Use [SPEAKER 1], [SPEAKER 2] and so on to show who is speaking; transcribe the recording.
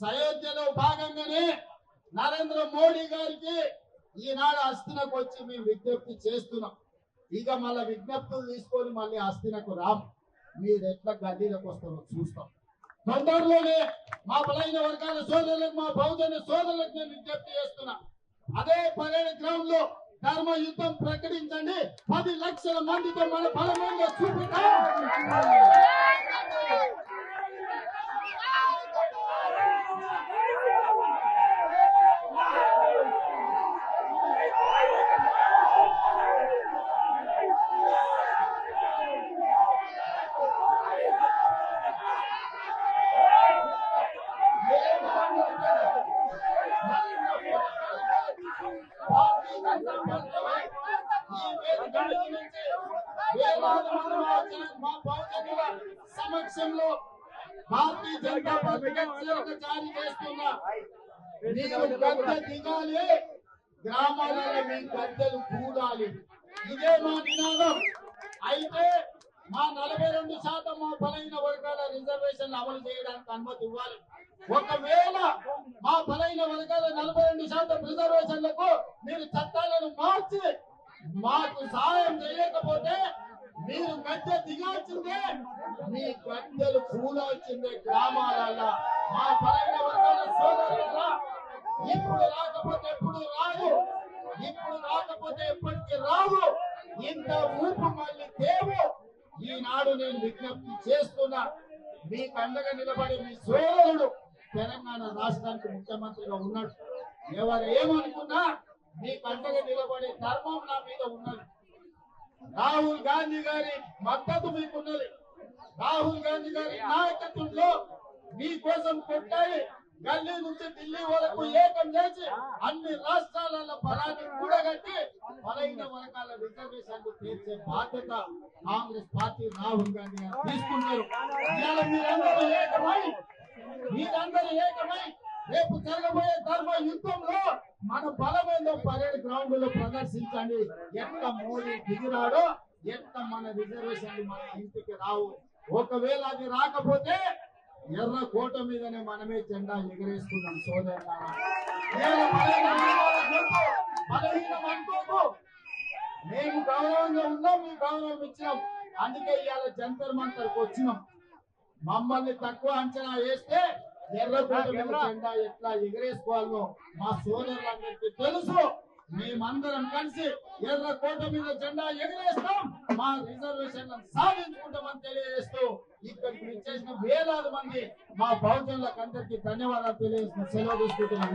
[SPEAKER 1] సయోధ్యలో భాగంగానే నరేంద్ర మోడీ గారికి ఈనాడు అస్థినకు వచ్చి మేము విజ్ఞప్తి చేస్తున్నాం. ఇక మళ్ళీ విజ్ఞప్తులు తీసుకొని మళ్ళీ అస్థినకు రాము. మీరు ఎట్లా గల్లీలకు వస్తారో చూస్తాం. తొందరలోనే మా బలైన వర్గాల సోదరులకు మా బహుజన సోదరులకు నేను విజ్ఞప్తి చేస్తున్నా. అదే పరేడ్ గ్రౌండ్లో ధర్మ యుద్ధం ప్రకటించండి. పది లక్షల మందితో మన బలమైన చూపిద్దాం సమక్షంలో భారతీయ జనతా పార్టీ హెచ్చరిక జారీ చేస్తున్నా మీరు గద్దె దిగాలి గ్రామాలలో మీ గద్దెలు కూడాలి ఇదే మా నినాదం అయితే మా నలభై రెండు శాతం మా బలైన వర్గాల రిజర్వేషన్ అమలు చేయడానికి అనుమతి ఇవ్వాలి. ఒకవేళ మా బలైన వర్గాల నలభై రెండు శాతం రిజర్వేషన్లకు మీరు చట్టాలను మార్చి మాకు సహాయం చేయకపోతే మీరు గద్దె దిగాల్సిందే మీ గద్దెలు కూడాల్సిందే గ్రామాలలో మా పరంగా వర్గాల సోదరుల ఇప్పుడు రాకపోతే ఎప్పుడు రాదు ఇప్పుడు రాకపోతే ఎప్పటికీ రాదు ఇంత ఊపు మళ్ళీ దేవు ఈనాడు నేను విజ్ఞప్తి చేస్తున్నా మీ కండగా నిలబడి మీ సోదరుడు తెలంగాణ రాష్ట్రానికి ముఖ్యమంత్రిగా ఉన్నాడు. ఎవరు ఏమనుకున్నా మీ పంటగా నిలబడే ధర్మం నా మీద ఉన్నది. రాహుల్ గాంధీ గారి మద్దతు మీకున్నది. రాహుల్ గాంధీ గారి నాయకత్వంలో మీకోసం కొట్టాలి. గల్లీ నుంచి ఢిల్లీ వరకు ఏకం చేసి అన్ని రాష్ట్రాలలో బలాన్ని కూడగట్టి బలైన వర్గాల రిజర్వేషన్లు తీర్చే బాధ్యత కాంగ్రెస్ పార్టీ రాహుల్ గాంధీ గారు తీసుకున్నారు. ఇవాళ మీరందరూ ఏకమై మీరందరూ ఏకమై రేపు జరగబోయే ధర్మ యుద్ధంలో మన బలమైన పరేడ్ గ్రౌండ్లో ప్రదర్శించండి. ఎంత మోడీ దిగిరాడో ఎంత మన రిజర్వేషన్ మన ఇంటికి రావు. ఒకవేళ అది రాకపోతే ఎర్ర కోట మీదనే మనమే జెండా ఎగరేసుకున్నాం సోదరులారా. మేము గౌరవంగా ఉన్నాం మీ గౌరవం ఇచ్చినాం. అందుకే ఇవాళ జంతర్ మంతర్కి వచ్చినాం. మమ్మల్ని తక్కువ అంచనా వేస్తే ఎర్రకోట మీద జెండా ఎట్లా ఎగరేసుకోవాలో మా సోదరులందరికీ తెలుసు. మేమందరం కలిసి ఎర్ర కోట మీద జెండా ఎగరేస్తాం. మా రిజర్వేషన్ సాధించుకుంటామని తెలియజేస్తూ ఇక్కడికి విచ్చేసిన వేలాది మంది మా బహుజనులకు అందరికీ ధన్యవాదాలు తెలియజేస్తూ సెలవు తీసుకుంటున్నాం.